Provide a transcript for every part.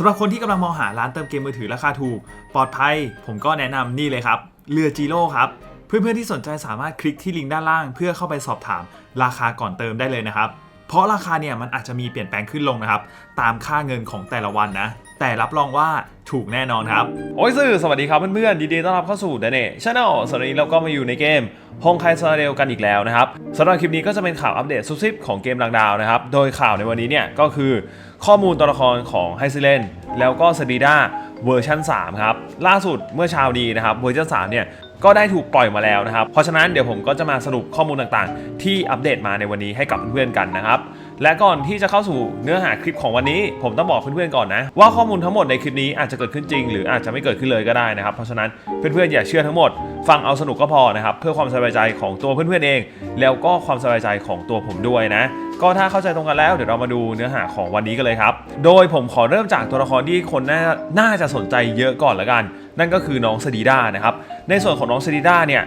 สำหรับคนที่กำลังมองหาร้านเติมเกมมือถือราคาถูก ปลอดภัย ผมก็แนะนำนี่เลยครับ เรือจีโร่ครับ เพื่อนๆที่สนใจสามารถคลิกที่ลิงก์ด้านล่าง เพื่อเข้าไปสอบถามราคาก่อนเติมได้เลยนะครับ เพราะราคาเนี่ยมันอาจจะมีเปลี่ยนแปลงขึ้นลงนะครับ ตามค่าเงินของแต่ละวันนะ แต่รับรองว่าถูกแน่นอนครับ โอ้ยสื่อสวัสดีครับเพื่อนๆดีต้อนรับเข้าสู่เดเน่ชาแนลสวัสดีเราก็มาอยู่ในเกมฮงไคซาเรลกันอีกแล้วนะครับสำหรับคลิปนี้ก็จะเป็นข่าวอัปเดตซุปซิปของเกมลังดาวนะครับ โดยข่าวในวันนี้เนี่ยก็คือข้อมูลตัวละครของไฮซิเลนแล้วก็สตีด้าเวอร์ชัน3ครับล่าสุดเมื่อเช้านี้นะครับเวอร์ชัน3เนี่ยก็ได้ถูกปล่อยมาแล้วนะครับ เพราะฉะนั้นเดี๋ยวผมก็จะมาสรุปข้อมูลต่างๆ ที่อัปเดตมาในวันนี้ให้กับเพื่อนๆกันนะครับ และก่อนที่จะเข้าสู่เนื้อหาคลิปของวันนี้ ผมต้องบอกเพื่อนๆก่อนนะ ว่าข้อมูลทั้งหมดในคลิปนี้อาจจะเกิดขึ้นจริง หรืออาจจะไม่เกิดขึ้นเลยก็ได้นะครับ เพราะฉะนั้นเพื่อนๆอย่าเชื่อทั้งหมด ฟังเอาสนุกก็พอนะครับเพื่อความสบายใจของตัวเพื่อนๆเอง แล้วก็ความสบายใจของตัวผมด้วยนะ ก็ถ้าเข้าใจตรงกันแล้วเดี๋ยวเรามาดูเนื้อหาของวันนี้กันเลยครับ โดยผมขอเริ่มจากตัวละครที่คนน่าน่าจะสนใจเยอะก่อนละกัน นั่นก็คือน้องสดีด้านะครับในส่วนของน้องสดีด้าเนี่ย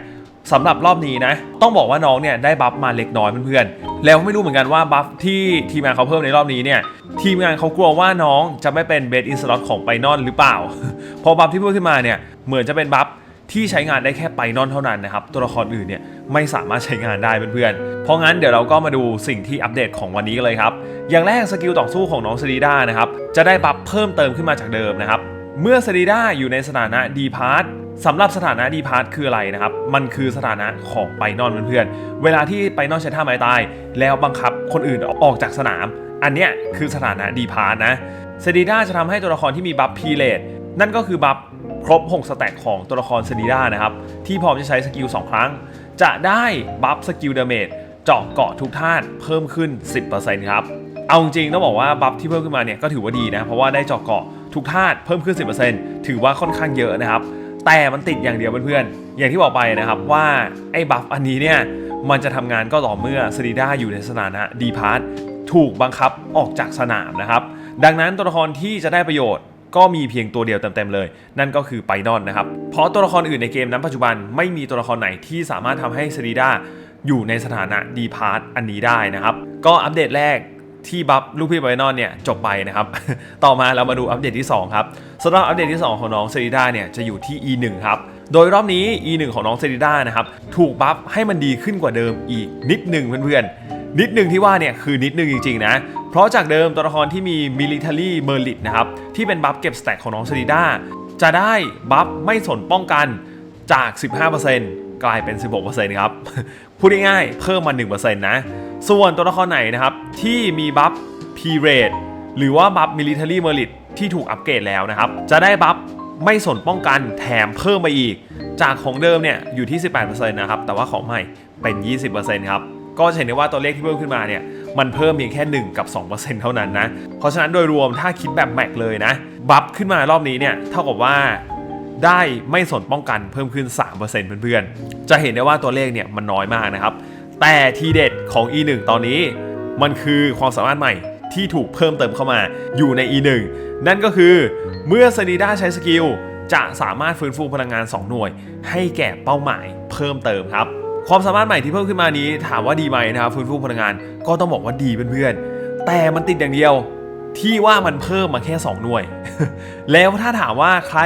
สำหรับรอบนี้นะ ต้องบอกว่าน้องเนี่ยได้บัฟมาเล็กน้อยเพื่อนๆ แล้วไม่รู้เหมือนกันว่าบัฟที่ทีมงานเขาเพิ่มในรอบนี้เนี่ยทีมงานเขากลัวว่าน้องจะไม่เป็นเบสอินสล็อตของไปนอนหรือเปล่า พอบัฟที่เพิ่มขึ้นมาเนี่ยเหมือนจะเป็นบัฟที่ใช้งานได้แค่ไปนอนเท่านั้นนะครับ ตัวละครอื่นเนี่ยไม่สามารถใช้งานได้เพื่อนๆ เพราะงั้นเดี๋ยวเราก็มาดูสิ่งที่อัปเดตของวันนี้กันเลยครับ อย่างแรกสกิลต่อสู้ของน้องซรีด้านะครับจะได้บัฟเพิ่มเติมขึ้นมาจากเดิมนะครับ เมื่อซรีด้าอยู่ในสถานะดีพาร์ต สำหรับสถานะดีพาร์ตคืออะไรนะครับ มันคือสถานะของไปนอนเพื่อนๆ เวลาที่ไปนอนใช้ท่าไม้ตาย แล้วบังคับคนอื่นออกจากสนาม อันเนี้ยคือสถานะดีพาร์ตนะเซรีด้าจะทำให้ตัวละครที่มีบัฟพีเลตนั่นก็คือบัฟครบ 6 สแต็กของตัวละครเซรีด้านะครับ ที่พร้อมจะใช้สกิล 2 ครั้ง จะได้บัฟสกิลเดเมจเจาะเกาะทุกท่านเพิ่มขึ้น 10%ครับเอาจริงต้องบอกว่าบัฟที่เพิ่มขึ้นมาเนี่ยก็ถือว่าดีนะ เพราะว่าได้เจาะเกาะทุกธาตุเพิ่มขึ้น 10%ถือว่าค่อนข้างเยอะนะครับ แต่มันติดอย่างเดียวเพื่อนๆ อย่างที่บอกไปนะครับว่าไอ้บัฟอันนี้เนี่ยมันจะทำงานก็ต่อเมื่อสตีด้าอยู่ในสถานะดีพาร์ตถูกบังคับออกจากสนามนะครับ ดังนั้นตัวละครที่จะได้ประโยชน์ก็มีเพียงตัวเดียวเต็มๆเลย นั่นก็คือไปนอนนะครับ เพราะตัวละครอื่นในเกมนั้นปัจจุบันไม่มีตัวละครไหนที่สามารถทำให้สตีด้าอยู่ในสถานะดีพาร์ตอันนี้ได้นะครับ ก็อัปเดตแรก ที่บัฟลูกพี่ไบนอนเนี่ยจบไปนะครับ ต่อมาเรามาดูอัปเดตที่ 2 ครับสำหรับอัปเดตที่ 2 ของน้องเซริด้าเนี่ยจะอยู่ที่ E1 ครับ โดยรอบนี้ E1 ของน้องเซริด้านะครับถูกบัฟให้มันดีขึ้นกว่าเดิมอีกนิดหนึ่งเพื่อนๆ นิดหนึ่งที่ว่าเนี่ยคือนิดหนึ่งจริงๆนะ เพราะจากเดิมตัวละครที่มี Military m e r l i t นะครับที่เป็นบัฟเก็บสแต็กของน้องเซริด้าจะได้บัฟไม่สนป้องกันจาก 15%กลายเป็น 16%ครับ พูดง่ายๆ เพิ่มมา 1%นะ ส่วนตัวละครไหนนะครับ ที่มีบัฟ p r a t หรือว่าบัฟ Military Merit ที่ถูกอัปเกรดแล้วนะครับ จะได้บัฟไม่สนป้องกันแถมเพิ่มไปอีก จากของเดิมเนี่ยอยู่ที่ 18%นะครับ แต่ว่าของใหม่เป็น 20%ครับก็จะเห็นได้ว่าตัวเลขที่เพิ่มขึ้นมาเนี่ยมันเพิ่มเพียงแค่ 1 กับ 2%เท่านั้นนะ เพราะฉะนั้นโดยรวมถ้าคิดแบบแม็กเลยนะบัฟขึ้นมารอบนี้เนี่ยเท่ากับว่าได้ไม่สนป้องกันเพิ่มขึ้น 3%เพื่อนๆ จะเห็นได้ว่าตัวเลขเนี่ยมันน้อยมากนะครับ แต่ทีเด็ดของ E1 ตอนนี้มันคือความสามารถใหม่ที่ถูกเพิ่มเติมเข้ามาอยู่ใน E1 นั่นก็คือเมื่อซนีด้าใช้สกิลจะสามารถฟื้นฟูพลังงาน 2 หน่วย ให้แก่เป้าหมายเพิ่มเติมครับ ความสามารถใหม่ที่เพิ่มขึ้นมานี้ถามว่าดีไหมนะครับฟื้นฟูพลังงานก็ต้องบอกว่าดีเพื่อนๆแต่มันติดอย่างเดียวที่ว่ามันเพิ่มมาแค่ 2 หน่วย แล้วถ้าถามว่าใคร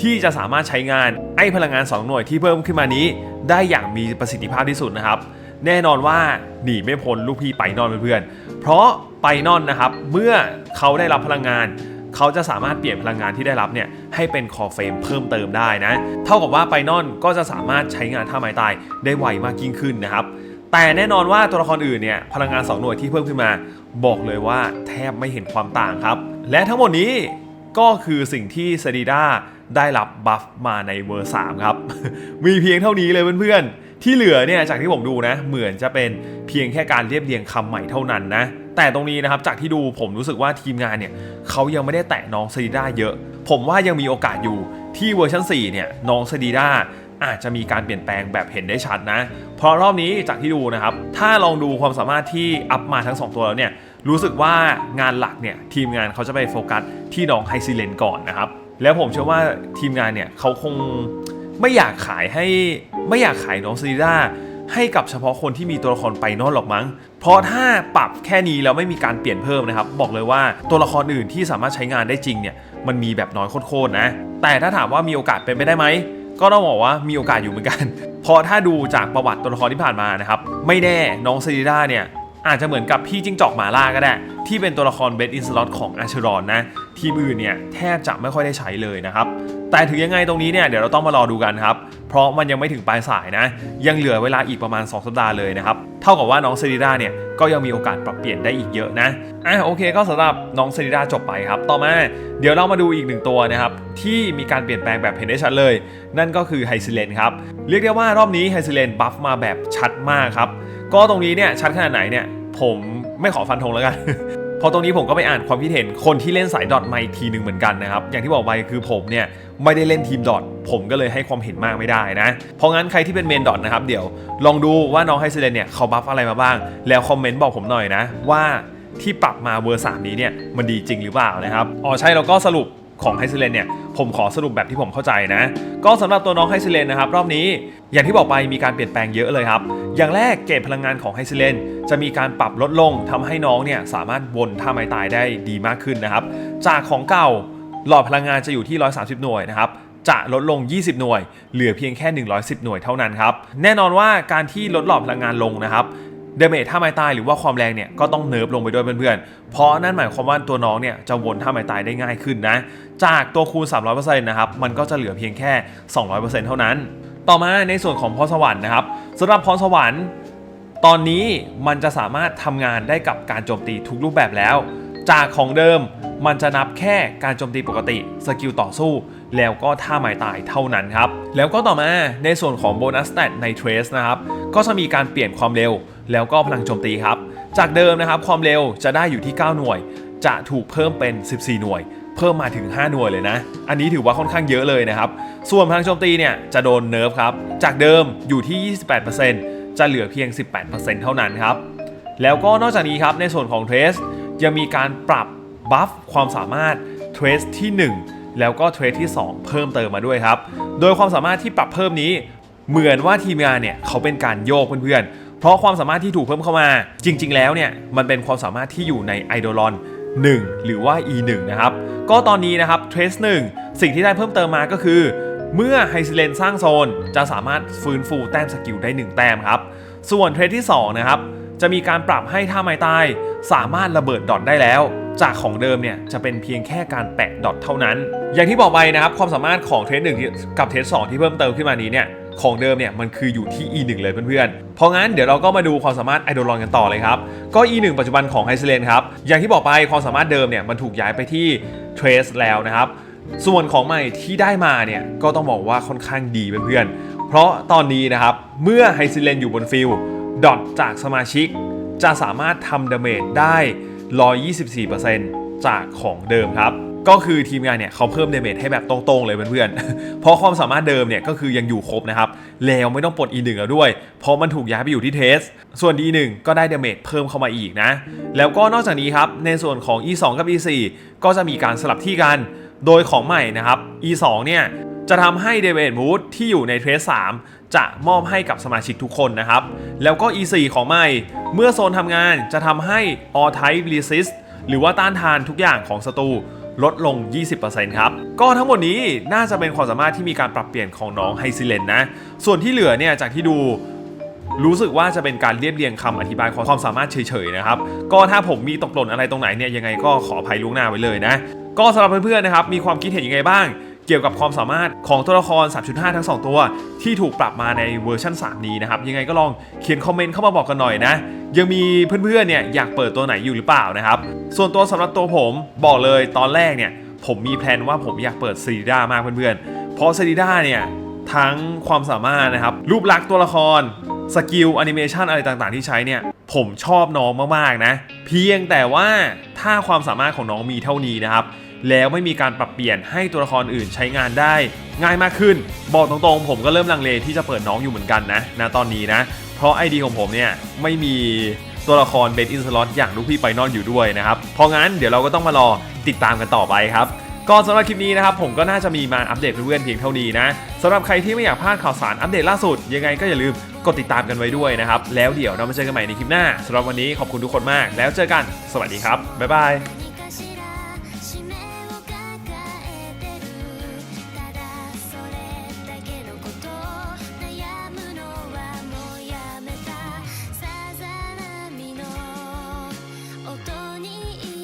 ที่จะสามารถใช้งานไอ้พลังงาน 2 หน่วยที่เพิ่มขึ้นมานี้ ได้อย่างมีประสิทธิภาพที่สุดนะครับ แน่นอนว่าหนีไม่พ้นลูกพี่ไปนอนเพื่อนๆ เพราะไปนอนนะครับเมื่อเขาได้รับพลังงาน เขาจะสามารถเปลี่ยนพลังงานที่ได้รับเนี่ยให้เป็นคอเฟมเพิ่มเติมได้นะ เท่ากับว่าไปนอนก็จะสามารถใช้งานท่าไม้ตายได้ไวมากยิ่งขึ้นนะครับ แต่แน่นอนว่าตัวละครอื่นเนี่ยพลังงาน2หน่วยที่เพิ่มขึ้นมา บอกเลยว่าแทบไม่เห็นความต่างครับ และทั้งหมดนี้ก็คือสิ่งที่ซดีด้าได้รับบัฟมาในเวอร์3ครับ มีเพียงเท่านี้เลยเพื่อนๆ ที่เหลือเนี่ยจากที่ผมดูนะ เหมือนจะเป็นเพียงแค่การเรียบเรียงคำใหม่เท่านั้นนะแต่ตรงนี้นะครับจากที่ดูผมรู้สึกว่าทีมงานเนี่ยเขายังไม่ได้แตะน้องซดีด้าเยอะ ผมว่ายังมีโอกาสอยู่ที่เวอร์ชัน4เนี่ยน้องซดีด้าอาจจะมีการเปลี่ยนแปลงแบบเห็นได้ชัดนะ เพราะรอบนี้จากที่ดูนะครับ ถ้าลองดูความสามารถที่อัพมาทั้ง 2 ตัวแล้วเนี่ย รู้สึกว่างานหลักเนี่ยทีมงานเขาจะไปโฟกัสที่น้องไฮซิเลนก่อนนะครับ แล้วผมเชื่อว่าทีมงานเนี่ยเขาคง ไม่อยากขายให้ไม่อยากขายน้องซีด้าให้กับเฉพาะคนที่มีตัวละครไปนอนหรอกมั้ง เพราะถ้าปรับแค่นี้แล้วไม่มีการเปลี่ยนเพิ่มนะครับ บอกเลยว่าตัวละครอื่นที่สามารถใช้งานได้จริงเนี่ยมันมีแบบน้อยโคตรๆนะ แต่ถ้าถามว่ามีโอกาสเป็นไปได้ไหม ก็ต้องบอกว่ามีโอกาสอยู่เหมือนกัน เพราะถ้าดูจากประวัติตัวละครที่ผ่านมานะครับ ไม่แน่น้องซริด้าเนี่ยอาจจะเหมือนกับพี่จิ้งจอกหมาล่าก็ได้ ที่เป็นตัวละครเบสอินสล็อตของอาชรอนนะ ทีมอื่นเนี่ยแทบจะไม่ค่อยได้ใช้เลยนะครับ แต่ถึงยังไงตรงนี้เนี่ยเดี๋ยวเราต้องมารอดูกันครับ เพราะมันยังไม่ถึงปลายสายนะ ยังเหลือเวลาอีกประมาณ 2 สัปดาห์เลยนะครับ เท่ากับว่าน้องเซริด้าเนี่ยก็ยังมีโอกาสปรับเปลี่ยนได้อีกเยอะนะอะโอเคก็สำหรับน้องเซริด้าจบไปครับ ต่อมาเดี๋ยวเรามาดูอีกหนึ่งตัวนะครับ ที่มีการเปลี่ยนแปลงแบบเห็นได้ชัดเลย นั่นก็คือไฮซิเลนครับเรียกได้ว่ารอบนี้ไฮซิเลนบัฟมาแบบชัดมากครับก็ตรงนี้เนี่ยชัดขนาดไหนเนี่ยผมไม่ขอฟันธงแล้วกัน พอตรงนี้ผมก็ไปอ่านความคิดเห็นคนที่เล่นสายดอทมาอีกทีหนึ่งเหมือนกันนะครับ อย่างที่บอกไปคือผมเนี่ยไม่ได้เล่นทีมดอทผมก็เลยให้ความเห็นมากไม่ได้นะ เพราะงั้นใครที่เป็นเมนดอทนะครับเดี๋ยวลองดูว่าน้องไฮเซเลนเนี่ยเขาบัฟอะไรมาบ้าง แล้วคอมเมนต์บอกผมหน่อยนะว่าที่ปรับมาเวอร์สามนี้เนี่ยมันดีจริงหรือเปล่านะครับอ๋อใช่แล้วก็สรุป ของไฮเซเลนเนี่ยผมขอสรุปแบบที่ผมเข้าใจนะ ก็สำหรับตัวน้องไฮเซเลนนะครับ รอบนี้อย่างที่บอกไปมีการเปลี่ยนแปลงเยอะเลยครับ อย่างแรกเกรดพลังงานของไฮเซเลนจะมีการปรับลดลงทำให้น้องเนี่ยสามารถวนท่าไม้ตายได้ดีมากขึ้นนะครับ จากของเก่าหลอดพลังงานจะอยู่ที่ 130 หน่วยนะครับจะลดลง 20 หน่วย เหลือเพียงแค่ 110 หน่วยเท่านั้นครับ แน่นอนว่าการที่ลดหลอดพลังงานลงนะครับ เดเมจท่าไม้ตายหรือว่าความแรงเนี่ยก็ต้องเนิร์ฟลงไปด้วยเพื่อนๆ เพราะนั่นหมายความว่าตัวน้องเนี่ยจะวนท่าไม้ตายได้ง่ายขึ้นนะ จากตัวคูณ 300%นะครับมันก็จะเหลือเพียงแค่ 200%เท่านั้น ต่อมาในส่วนของพรสวรรค์นะครับสำหรับพรสวรรค์ ตอนนี้มันจะสามารถทำงานได้กับการโจมตีทุกรูปแบบแล้ว จากของเดิมมันจะนับแค่การโจมตีปกติ สกิลต่อสู้ แล้วก็ท่าหมายตายเท่านั้นครับ แล้วก็ต่อมาในส่วนของโบนัส s ต a t ใน Trace นะครับ ก็จะมีการเปลี่ยนความเร็ว แล้วก็พลังโจมตีครับ จากเดิมนะครับความเร็วจะได้อยู่ที่ 9 หน่วย จะถูกเพิ่มเป็น 14 หน่วย เพิ่มมาถึง 5 หน่วยเลยนะ อันนี้ถือว่าค่อนข้างเยอะเลยนะครับ ส่วนพลังโจมตีเนี่ยจะโดนเนิร์ฟครับ จากเดิมอยู่ที่ 28%จะเหลือเพียง 18%เท่านั้นครับ แล้วก็นอกจากนี้ครับในส่วนของ Trace ยังมีการปรับบัฟความสามารถ Trace ที่ 1 แล้วก็ Trace ที่ 2 เพิ่มเติมมาด้วยครับ โดยความสามารถที่ปรับเพิ่มนี้ เหมือนว่าทีมงานเนี่ยเขาเป็นการโยกเพื่อนๆ เพราะความสามารถที่ถูกเพิ่มเข้ามา จริง ๆ แล้วเนี่ยมันเป็นความสามารถที่อยู่ใน i d o l o n 1หรือว่า e 1 นะครับ ก็ตอนนี้นะครับ Trace 1สิ่งที่ได้เพิ่มเติมมาก็คือ เมื่อไฮซิเลนสร้างโซน จะสามารถฟื้นฟูแต้มสกิลได้ 1 แต้มครับ ส่วนเทรดที่2นะครับจะมีการปรับให้ท่าไม้ตาย สามารถระเบิดดอทได้แล้ว จากของเดิมเนี่ยจะเป็นเพียงแค่การแปะดอทเท่านั้น อย่างที่บอกไปนะครับความสามารถของเทรดหนึ่งกับเทรดสองที่เพิ่มเติมขึ้นมานี้เนี่ย ของเดิมเนี่ยมันคืออยู่ที่ E1 เลยเพื่อนๆ เพราะงั้นเดี๋ยวเราก็มาดูความสามารถไอดอลอนกันต่อเลยครับ ก็ E1 ปัจจุบันของไฮเซเลนครับ อย่างที่บอกไปความสามารถเดิมเนี่ยมันถูกย้ายไปที่ Trace แล้วนะครับ ส่วนของใหม่ที่ได้มาเนี่ยก็ต้องบอกว่าค่อนข้างดีเพื่อนๆ เพราะตอนนี้นะครับเมื่อไฮซิเลนอยู่บนฟิลดอทจากสมาชิก จะสามารถทำดาเมจได้ 124%จากของเดิมครับ ก็คือทีมงานเนี่ยเขาเพิ่มเดเมจให้แบบตรงๆเลยเพื่อนๆ เพราะความสามารถเดิมเนี่ยก็คือยังอยู่ครบนะครับ แล้วไม่ต้องปลด E1 แล้วด้วย เพราะมันถูกย้ายไปอยู่ที่เทส ส่วน D1 ก็ได้เดเมจเพิ่มเข้ามาอีกนะ แล้วก็นอกจากนี้ครับ ในส่วนของ E2 กับ E4 ก็จะมีการสลับที่กัน โดยของใหม่นะครับ E2 เนี่ยจะทำให้เดเ d มูดที่อยู่ในเทส3จะมอบให้กับสมาชิกทุกคนนะครับ แล้วก็ E4 ของใหม่ เมื่อโซนทำงานจะทำให้ All Type Resist หรือว่าต้านทานทุกอย่างของศัตรู ลดลง 20%ครับ ก็ทั้งหมดนี้น่าจะเป็นความสามารถที่มีการปรับเปลี่ยนของน้องไฮซิเลนนะ ส่วนที่เหลือเนี่ยจากที่ดูรู้สึกว่าจะเป็นการเรียบเรียงคำอธิบายของความสามารถเฉยๆนะครับ ก็ถ้าผมมีตกหล่นอะไรตรงไหนเนี่ยยังไงก็ขออภัยล่วงหน้าไว้เลยนะ ก็สำหรับเพื่อนๆนะครับมีความคิดเห็นยังไงบ้าง เกี่ยวกับความสามารถของตัวละคร 3.5 ทั้ง 2 ตัว ที่ถูกปรับมาในเวอร์ชัน3 นี้นะครับ ยังไงก็ลองเขียนคอมเมนต์เข้ามาบอกกันหน่อยนะ ยังมีเพื่อนๆเนี่ยอยากเปิดตัวไหนอยู่หรือเปล่านะครับ ส่วนตัวสำหรับตัวผมบอกเลยตอนแรกเนี่ยผมมีแพลนว่าผมอยากเปิดซีรีด้ามากเพื่อนๆ เพราะซีรีด้าเนี่ยทั้งความสามารถนะครับรูปลักษณ์ตัวละครสกิลแอนิเมชันอะไรต่างๆที่ใช้เนี่ย ผมชอบน้องมากๆนะ เพียงแต่ว่าถ้าความสามารถของน้องมีเท่านี้นะครับ แล้วไม่มีการปรับเปลี่ยนให้ตัวละครอื่นใช้งานได้ ง่ายมากขึ้น บอกตรงๆ ผมก็เริ่มลังเลที่จะเปิดน้องอยู่เหมือนกันนะนะตอนนี้นะ เพราะไอดีของผมเนี่ยไม่มีตัวละครเบสอินสล็อตอย่างลูกพี่ไปนอนอยู่ด้วยนะครับ เพราะงั้นเดี๋ยวเราก็ต้องมารอติดตามกันต่อไปครับก็สำหรับคลิปนี้นะครับผมก็น่าจะมีมาอัปเดตเพื่อนเพียงเท่านี้นะสำหรับใครที่ไม่อยากพลาดข่าวสารอัปเดตล่าสุด ยังไงก็อย่าลืมกดติดตามกันไว้ด้วยนะครับ แล้วเดี๋ยวเรามาเจอกันใหม่ในคลิปหน้าสำหรับวันนี้ขอบคุณทุกคนมาก แล้วเจอกันสวัสดีครับบ๊ายบาย